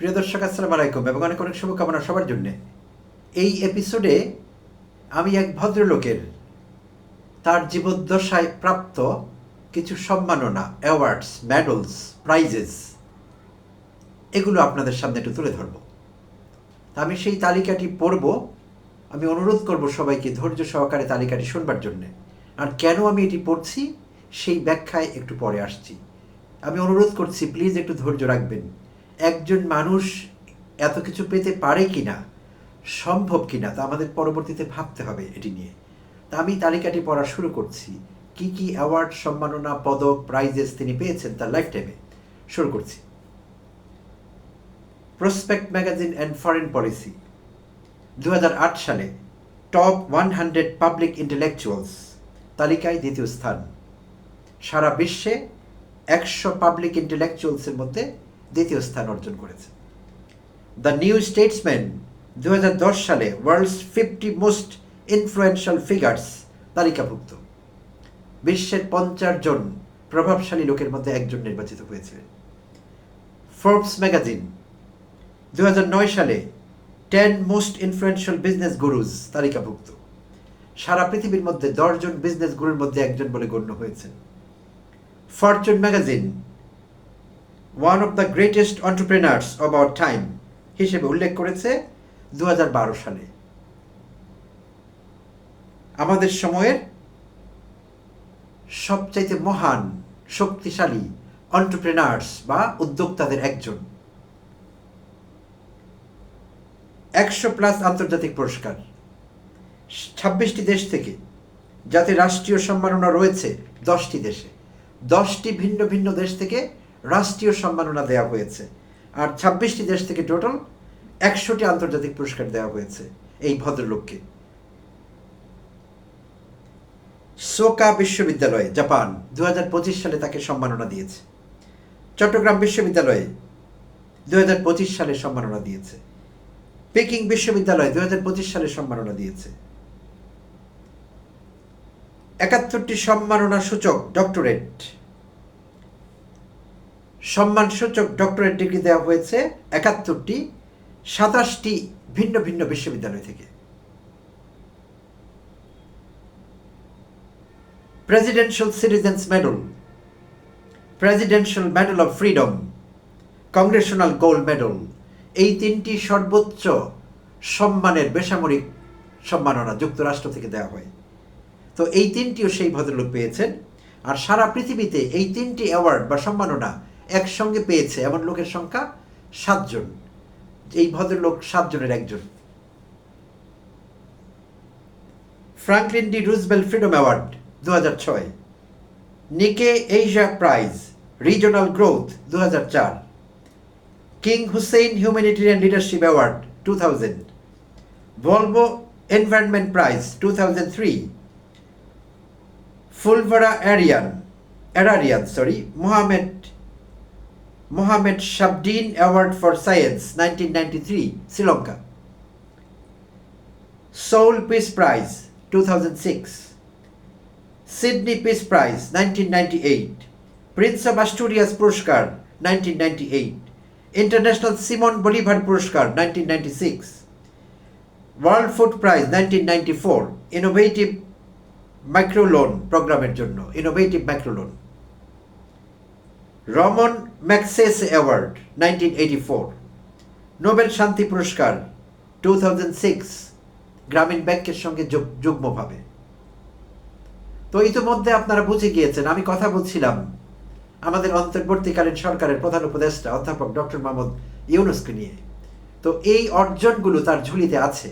প্রিয় দর্শক, আসসালামু আলাইকুম এবং অনেক অনেক শুভকামনা সবার জন্য। এই এপিসোডে আমি এক ভদ্রলোকের তার জীবদ্দশায় প্রাপ্ত কিছু সম্মাননা অ্যাওয়ার্ডস মেডেলস প্রাইজেস এগুলো আপনাদের সামনে একটু তুলে ধরব। আমি সেই তালিকাটি পড়ব। আমি অনুরোধ করব সবাইকে ধৈর্য সহকারে তালিকাটি শুনবার জন্যে। আর কেন আমি এটি পড়ছি, সেই ব্যাখ্যায় একটু পরে আসছি। আমি অনুরোধ করছি প্লিজ একটু ধৈর্য রাখবেন। একজন মানুষ এত কিছু পেতে পারে কি না সম্ভব কি না তা আমাদের পরবর্তীতে ভাবতে হবে এটি নিয়ে। তা আমি তালিকাটি পড়া শুরু করছি। কি কি অ্যাওয়ার্ড, সম্মাননা, পদক প্রাইজেস তিনি পেয়েছেন তার লাইফ টাইমে শুরু করছি। Prospect magazine and foreign policy দু হাজার আট সালে top one hundred public intellectuals তালিকায় দ্বিতীয় স্থান। সারা বিশ্বে একশো পাবলিক ইন্টেলেকচুয়ালসের মধ্যে দ্বিতীয় স্থান অর্জন করেছে। দ্য নিউ স্টেটসম্যান দু হাজার দশ সালে world's fifty most influential figures তালিকাভুক্ত। বিশ্বের পঞ্চাশ জন প্রভাবশালী লোকের মধ্যে একজন নির্বাচিত হয়েছিলেন। ফোর্বস ম্যাগাজিন দু হাজার নয় সালে ten most influential business gurus তালিকাভুক্ত। সারা পৃথিবীর মধ্যে দশজন বিজনেস গুরুর মধ্যে একজন বলে গণ্য হয়েছেন। Fortune magazine one of the greatest entrepreneurs of our time হিসেবে উল্লেখ করেছে দু হাজার বারো সালে। আমাদের সময়ের সবচাইতে মহান, শক্তিশালী অন্টারপ্রেনার্স বা উদ্যোক্তাদের একজন। একশো প্লাস আন্তর্জাতিক পুরস্কার। ছাব্বিশটি দেশ থেকে যাতে রাষ্ট্রীয় সম্মাননা রয়েছে দশটি দেশে। দশটি ভিন্ন ভিন্ন দেশ থেকে রাষ্ট্রীয় সম্মাননা দেওয়া হয়েছে। আর ছাব্বিশটি দেশ থেকে টোটাল একশোটি আন্তর্জাতিক পুরস্কার দেওয়া হয়েছে এই ভদ্রলোককে। সোকা বিশ্ববিদ্যালয়, জাপান দুই হাজার পঁচিশ সালে তাকে সম্মাননা দিয়েছে। চট্টগ্রাম বিশ্ববিদ্যালয়ে দুই হাজার পঁচিশ সালে সম্মাননা দিয়েছে। পেকিং বিশ্ববিদ্যালয় দুই হাজার পঁচিশ সালে সম্মাননা দিয়েছে। একাত্তরটি সম্মাননা সূচক ডক্টরেট সম্মান সূচক ডক্টরেট ডিগ্রি দেওয়া হয়েছে একাত্তরটি, সাতাশটি ভিন্ন ভিন্ন বিশ্ববিদ্যালয় থেকে। Presidential citizens medal presidential medal of freedom congressional gold medal এই তিনটি সর্বোচ্চ সম্মানের বেসামরিক সম্মাননা যুক্তরাষ্ট্র থেকে দেওয়া হয়। তো এই তিনটিও সেই ভদ্রলোক পেয়েছেন। আর সারা পৃথিবীতে এই তিনটি অ্যাওয়ার্ড বা সম্মাননা একসঙ্গে পেয়েছে, এমন লোকের সংখ্যা সাতজন। এই ভদ্রলোক সাতজনের একজন। Franklin D Roosevelt freedom award দু হাজার ছয়। নিকে এশিয়া প্রাইজ রিজনাল গ্রোথ দু হাজার চার। King Hussein humanitarian leadership award two thousand Volvo environment prize two thousand three ফুলভারা অ্যারিয়ান অ্যারারিয়ান sorry Mohamed Mohamed Shabdeen award for science nineteen Sri Lanka Seoul peace prize two Sydney peace prize nineteen Prince of Asturias পুরস্কার nineteen international Simon Bolivar পুরস্কার nineteen world food prize nineteen innovative microloan প্রোগ্রামের জন্য innovative microloan Ramon Magsaysay award nineteen eighty four Nobel শান্তি পুরস্কার two thousand six গ্রামীণ ব্যাংকের সঙ্গে যুগ্মভাবে তো ইতিমধ্যে আপনারা বুঝে গিয়েছেন, আমি কথা বলছিলাম আমাদের অন্তর্বর্তীকালীন সরকারের প্রধান উপদেষ্টা, অধ্যাপক ডক্টর মোহাম্মদ ইউনুসকে নিয়ে। তো এই অর্জনগুলো তার ঝুলিতে আছে।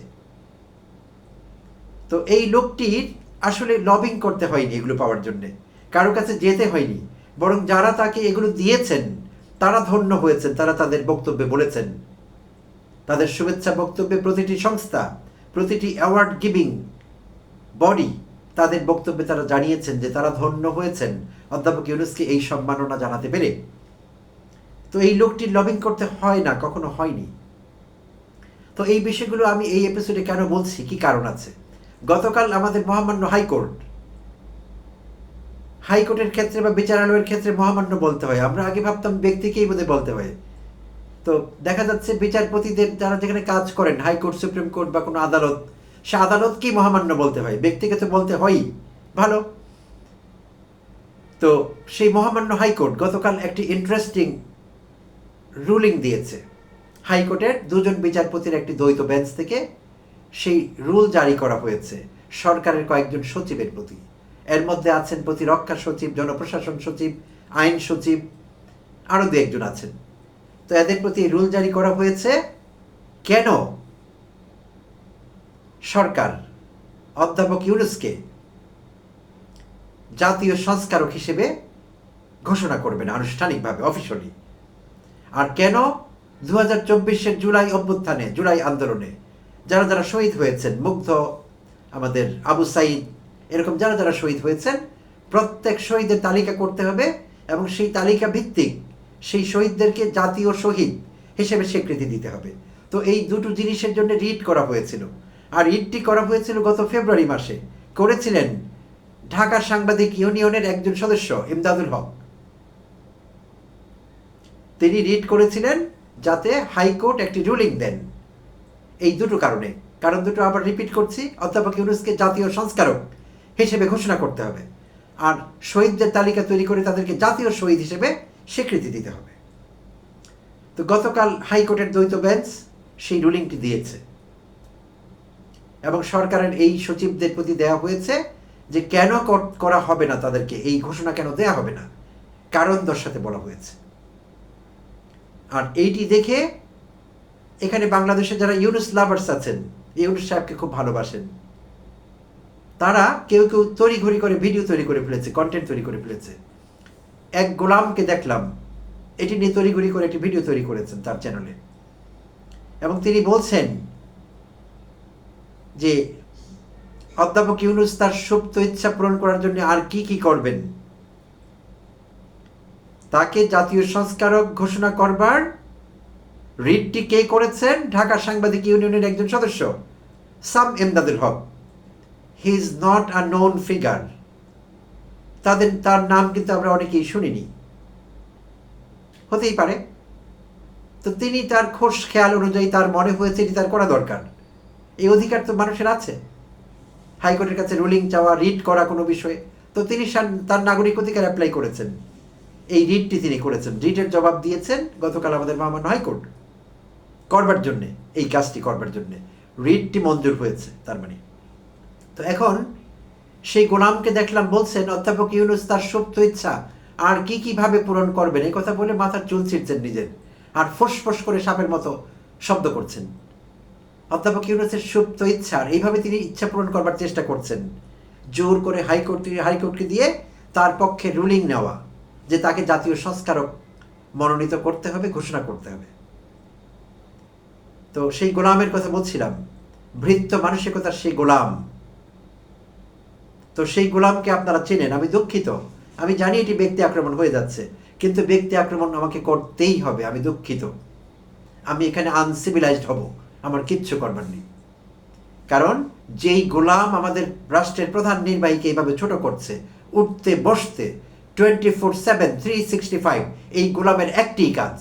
তো এই লোকটির আসলে লবিং করতে হয়নি এগুলো পাওয়ার জন্যে। কারও কাছে যেতে হয়নি। বরং যারা তাকে এগুলো দিয়েছেন তারা ধন্য হয়েছেন, তারা তাদের বক্তব্যে বলেছেন। তাদের শুভেচ্ছা বক্তব্যে প্রতিটি সংস্থা, প্রতিটি অ্যাওয়ার্ড গিভিং বডি তাদের বক্তব্যে তারা জানিয়েছেন যে তারা ধন্য হয়েছেন। অধ্যাপক ইউনুসকে এই সম্মাননা জানাতে পেরে। তো এই লোকটি লবিং করতে হয় না, কখনো হয়নি। তো এই বিষয়গুলো আমি এই এপিসোডে কেন বলছি? কি কারণ আছে? গতকাল আমাদের মহামান্য হাইকোর্ট হাইকোর্টের ক্ষেত্রে বা বিচারালয়ের ক্ষেত্রে মহামান্য বলতে হয়। আমরা আগে ভাবতাম ব্যক্তিকেই বোধহয় বলতে হয়। তো দেখা যাচ্ছে বিচারপতিদের যারা যেখানে কাজ করেন, হাইকোর্ট, সুপ্রিম কোর্ট বা কোনো আদালত, সে আদালত কি মহামান্য বলতে হয়। ব্যক্তিকে তো বলতে হয়ই। ভালো। তো সেই মহামান্য হাইকোর্ট গতকাল একটি ইন্টারেস্টিং রুলিং দিয়েছে। হাইকোর্টের দুজন বিচারপতির একটি দ্বৈত বেঞ্চ থেকে সেই রুল জারি করা হয়েছে। সরকারের কয়েকজন সচিবের প্রতি। এর মধ্যে আছেন প্রতিরক্ষা সচিব, জনপ্রশাসন সচিব, আইন সচিব আরও দু একজন আছেন। তো এদের প্রতি রুল জারি করা হয়েছে, কেন সরকার অধ্যাপক ইউনুসকে জাতীয় সংস্কারক হিসেবে ঘোষণা করবেন আনুষ্ঠানিকভাবে অফিসিয়ালি আর কেন দু হাজার চব্বিশের জুলাই অভ্যুত্থানে, জুলাই আন্দোলনে যারা যারা শহীদ হয়েছেন, মুগ্ধ আমাদের আবু সাইদ এরকম যারা যারা শহীদ হয়েছেন, প্রত্যেক শহীদের তালিকা করতে হবে এবং সেই তালিকা ভিত্তিক সেই শহীদদেরকে জাতীয় শহীদ হিসেবে স্বীকৃতি দিতে হবে। তো এই দুটো জিনিসের জন্য রিট করা হয়েছিল। আর রিটটি করা হয়েছিল গত ফেব্রুয়ারি মাসে। করেছিলেন ঢাকা সাংবাদিক ইউনিয়নের একজন সদস্য, ইমদাদুল হক। তিনি রিট করেছিলেন যাতে হাইকোর্ট একটি রুলিং দেন। এই দুটো কারণে। কারণ দুটো আবার রিপিট করছি। অধ্যাপক ইউনুসকে জাতীয় সংস্কারক হিসেবে ঘোষণা করতে হবে। আর শহীদদের তালিকা তৈরি করে তাদেরকে জাতীয় শহীদ হিসেবে স্বীকৃতি দিতে হবে। তো গতকাল হাইকোর্টের দ্বৈত বেঞ্চ সেই রুলিংটি দিয়েছে। এবং সরকারের এই সচিবদের প্রতি দেওয়া হয়েছে যে কেন করা হবে না তাদেরকে, এই ঘোষণা কেন দেয়া হবে না, কারণ দর্শাতে বলা হয়েছে। আর এইটি দেখে এখানে বাংলাদেশে যারা ইউনুস লাভার্স আছেন, ইউনুস সাহেবকে খুব ভালোবাসেন। তারা কেউ কেউ তড়িঘড়ি করে ভিডিও তৈরি করে ফেলেছে কন্টেন্ট তৈরি করে ফেলেছে। এক গোলামকে দেখলাম, এটি নিয়ে তড়িঘড়ি করে একটি ভিডিও তৈরি করেছেন তার চ্যানেলে এবং তিনি বলছেন যে, অধ্যাপক ইউনুস তার সুপ্ত ইচ্ছা পূরণ করার জন্য আর কি কি করবেন? তাকে জাতীয় সংস্কারক ঘোষণা করবার রিটটি কে করেছেন? ঢাকা সাংবাদিক ইউনিয়নের একজন সদস্য, সাম Emdadul Haque. He is not a known figure তাদের, তার নাম কিন্তু আমরা অনেকেই শুনিনি। হতেই পারে। তো তিনি তার খোশ খেয়াল অনুযায়ী তার মনে হয়েছে এটি তার করা দরকার। এই অধিকার তো মানুষের আছে। হাইকোর্টের কাছে রুলিং চাওয়া, রিট করা কোনো বিষয়ে। তো তিনি তার নাগরিক অধিকার অ্যাপ্লাই করেছেন। এই রিটটি তিনি করেছেন। রিটের জবাব দিয়েছেন গতকাল আমাদের মহামান্য হাইকোর্ট। করবার জন্যে, এই কাজটি করবার জন্যে। রিটটি মঞ্জুর হয়েছে, তার মানে। তো এখন সেই গোলামকে দেখলাম বলছেন, অধ্যাপক ইউনুস, তার সুপ্ত ইচ্ছা, আর কি কীভাবে পূরণ করবেন? এই কথা বলে মাথার চুল ছিঁড়ছেন নিজের আর ফোঁস করে সাপের মতো শব্দ করছেন। অধ্যাপক ইউনুসের সুপ্ত ইচ্ছার এইভাবে তিনি ইচ্ছা পূরণ করবার চেষ্টা করছেন। জোর করে হাইকোর্ট, হাইকোর্টকে দিয়ে তার পক্ষে রুলিং নেওয়া, যে তাকে জাতীয় সংস্কারক মনোনীত করতে হবে, ঘোষণা করতে হবে। তো সেই গোলামের কথা বলছিলাম, ভৃত্য মানসিকতার সেই গোলাম তো সেই গোলামকে আপনারা চেনেন। আমি দুঃখিত। আমি জানি এটি ব্যক্তি আক্রমণ হয়ে যাচ্ছে, কিন্তু ব্যক্তি আক্রমণ আমাকে করতেই হবে। আমি দুঃখিত। আমি এখানে আনসিভিলাইজড হব। আমার কিচ্ছু করবার নেই। কারণ যেই গোলাম আমাদের রাষ্ট্রের প্রধান নির্বাহীকে এইভাবে ছোট করছে, উঠতে বসতে twenty four seven three sixty five এই গোলামের একটিই কাজ।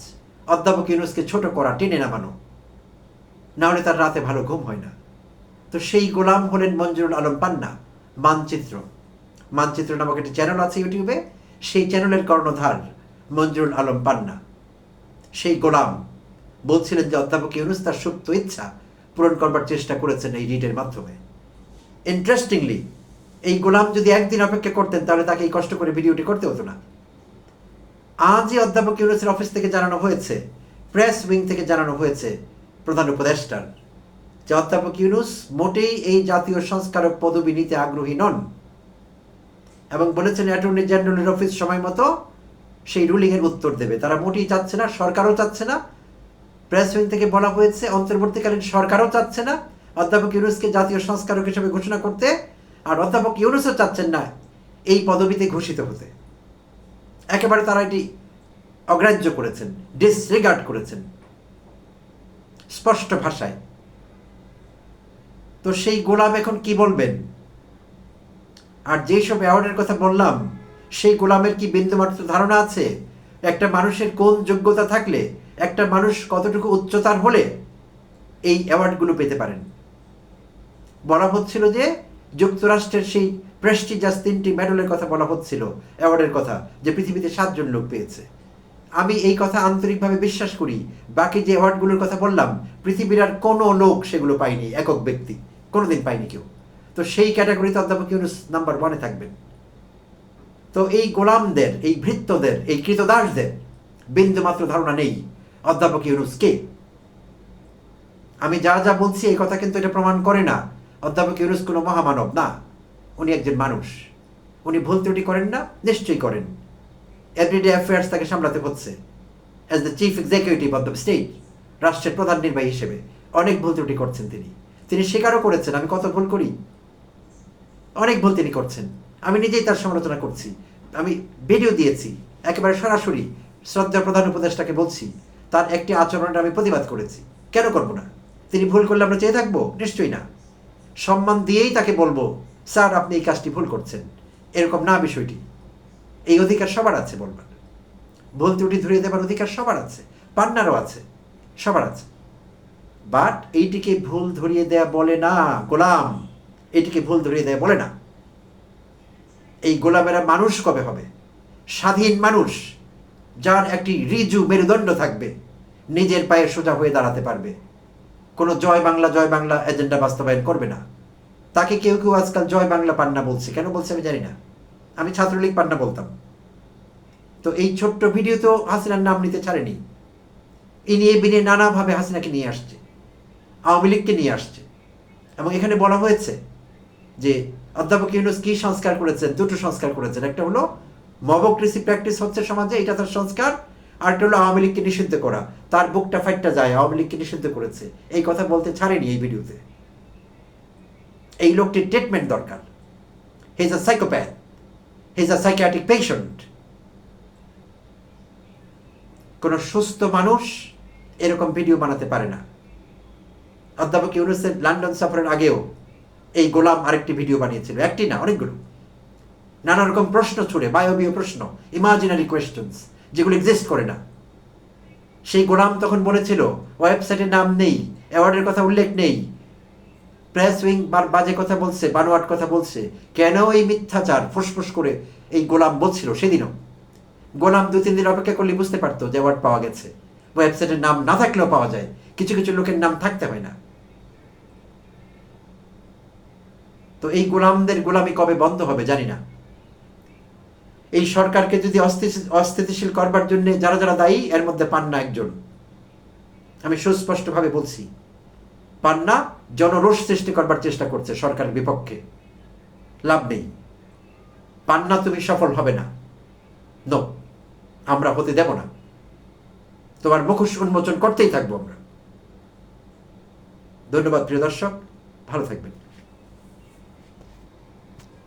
অধ্যাপক ইউনুসকে ছোট করা, টেনে নামানো। না হলে তার রাতে ভালো ঘুম হয় না। তো সেই গোলাম হলেন মঞ্জুরুল আলম পান্না। মানচিত্র। মানচিত্র নামক একটি চ্যানেল আছে ইউটিউবে সেই চ্যানেলের কর্ণধার মঞ্জুরুল আলম পান্না। সেই গোলাম বলছিলেন যে অধ্যাপক ইউনুস তার সুপ্ত ইচ্ছা পূরণ করবার চেষ্টা করেছেন এই রিটের মাধ্যমে। ইন্টারেস্টিংলি এই গোলাম যদি একদিন অপেক্ষা করতেন, তাহলে তাকে এই কষ্ট করে ভিডিওটি করতে হতো না। আজই অধ্যাপক ইউনুসের অফিস থেকে জানানো হয়েছে প্রেস উইং থেকে জানানো হয়েছে প্রধান উপদেষ্টার। যে অধ্যাপক ইউনুস মোটেই এই জাতীয় সংস্কারক পদবি নিতে আগ্রহী নন। এবং বলেছেন অ্যাটর্নি জেনারেলের অফিস সময় মতো সেই রুলিংয়ের উত্তর দেবে। তারা মোটেই চাচ্ছে না, সরকারও চাচ্ছে না। প্রেস উইং থেকে বলা হয়েছে, অন্তর্বর্তীকালীন সরকারও চাচ্ছে না। অধ্যাপক ইউনুসকে জাতীয় সংস্কারক হিসেবে ঘোষণা করতে, আর অধ্যাপক ইউনুসও চাচ্ছেন না এই পদবিতে ঘোষিত হতে। একেবারে তারা এটি অগ্রাহ্য করেছেন ডিসরিগার্ড করেছেন। স্পষ্ট ভাষায়। তো সেই গোলাম এখন কি বলবেন? আর যেই সব অ্যাওয়ার্ডের কথা বললাম, সেই গোলামের কি বিন্দুমাত্র ধারণা আছে? একটা মানুষের কোন যোগ্যতা থাকলে, একটা মানুষ কতটুকু উচ্চতার হলে এই অ্যাওয়ার্ডগুলো পেতে পারেন? বলা হচ্ছিল যে, যুক্তরাষ্ট্রের সেই প্রেস্টিজাস তিনটি মেডেলের কথা বলা হচ্ছিল, অ্যাওয়ার্ডের কথা, যে পৃথিবীতে সাতজন লোক পেয়েছে। আমি এই কথা আন্তরিকভাবে বিশ্বাস করি, বাকি যে অ্যাওয়ার্ডগুলোর কথা বললাম, পৃথিবীর আর কোনো লোক সেগুলো পায়নি, একক ব্যক্তি। কোনোদিন পায়নি কেউ। তো সেই ক্যাটাগরিতে অধ্যাপক ইউনুস নাম্বার ওয়ানে থাকবেন। তো এই গোলামদের, এই ভৃত্যদের, এই কৃতদাসদের বিন্দুমাত্র ধারণা নেই অধ্যাপক ইউনুস কে আমি যা যা বলছি এই কথা কিন্তু এটা প্রমাণ করে না। অধ্যাপক ইউনুস কোনো মহামানব না। উনি একজন মানুষ। উনি ভুল ত্রুটি করেন না, নিশ্চয়ই করেন। এভরিডে অ্যাফেয়ার্স তাকে সামলাতে হচ্ছে। As the chief executive of the state রাষ্ট্রের প্রধান নির্বাহী হিসেবে অনেক ভুল ত্রুটি করছেন তিনি। তিনি স্বীকারও করেছেন, আমি কত ভুল করি? অনেক ভুল তিনি করছেন। আমি নিজেই তার সমালোচনা করছি। আমি ভিডিও দিয়েছি, একেবারে সরাসরি শ্রদ্ধা প্রধান উপদেষ্টাকে বলছি, তার একটি আচরণের আমি প্রতিবাদ করেছি। কেন করব না? তিনি ভুল করলে আমরা চেয়ে থাকব? নিশ্চয়ই না। সম্মান দিয়েই তাকে বলব, স্যার, আপনি এই কাজটি ভুল করছেন। এরকম না বিষয়টি। এই অধিকার সবার আছে বলবার। ভুল ত্রুটি ধরিয়ে দেবার অধিকার সবার আছে। পান্নারও আছে। সবার আছে। বাট এইটিকে ভুল ধরিয়ে দেয়া বলে না, গোলাম। এটিকে ভুল ধরিয়ে দেয়া বলে না। এই গোলামেরা মানুষ কবে হবে? স্বাধীন মানুষ, যার একটি রিজু মেরুদণ্ড থাকবে, নিজের পায়ে সোজা হয়ে দাঁড়াতে পারবে। কোনো জয় বাংলা জয় বাংলা এজেন্ডা বাস্তবায়ন করবে না। তাকে কেউ কেউ আজকাল জয় বাংলা পান্না বলছে। কেন বলছে আমি জানি না। আমি ছাত্রলীগ পান্না বলতাম। তো এই ছোট্ট ভিডিও তো হাসিনার নাম নিতে ছাড়েনি। এ নিয়ে বিনিয়ে নানাভাবে হাসিনাকে নিয়ে আসছে। আওয়ামী লীগকে নিয়ে আসছে। এবং এখানে বলা হয়েছে যে অধ্যাপক ইউনুস কি সংস্কার করেছেন? দুটো সংস্কার করেছেন। একটা হলো মবক্রেসি প্র্যাকটিস হচ্ছে সমাজে, এটা তার সংস্কার। আর একটা হলো আওয়ামী লীগকে নিষিদ্ধ করা। তার বুকটা ফাইটটা যায়, আওয়ামী লীগকে নিষিদ্ধ করেছে। এই কথা বলতে ছাড়েনি এই ভিডিওতে। এই লোকটির ট্রিটমেন্ট দরকার। He is a psychopath he is a psychiatric patient কোনো সুস্থ মানুষ এরকম ভিডিও বানাতে পারে না। অধ্যাপক ইউনুসের লন্ডন সফরের আগেও এই গোলাম আরেকটি ভিডিও বানিয়েছিল। একটি না, অনেকগুলো। নানা রকম প্রশ্ন ছুড়ে, বায়বীয় প্রশ্ন ইমাজিনারি কোয়েশ্চেন্স যেগুলো এক্সিস্ট করে না। সেই গোলাম তখন বলেছিল ওয়েবসাইটের নাম নেই অ্যাওয়ার্ডের কথা উল্লেখ নেই। প্রেস উইং বাজে কথা বলছে, বানোয়াট কথা বলছে। কেন এই মিথ্যাচার? ফুসফুস করে এই গোলাম বলছিল সেদিনও। গোলাম দু তিন দিন অপেক্ষা করলে বুঝতে পারতো যে অ্যাওয়ার্ড পাওয়া গেছে। ওয়েবসাইটের নাম না থাকলেও পাওয়া যায়। কিছু কিছু লোকের নাম থাকতে হয় না। তো এই গোলামদের গোলামি কবে বন্ধ হবে জানি না। এই সরকারকে যদি অস্থিতিশীল করবার জন্য যারা যারা দায়ী, এর মধ্যে পান্না একজন। আমি সুস্পষ্টভাবে বলছি, পান্না জনরোষ সৃষ্টি করবার চেষ্টা করছে সরকারের বিপক্ষে। লাভ নেই। পান্না তুমি সফল হবে না। নো, আমরা হতে দেব না। তোমার মুখোশ উন্মোচন করতেই থাকব আমরা। ধন্যবাদ প্রিয় দর্শক, ভালো থাকবেন।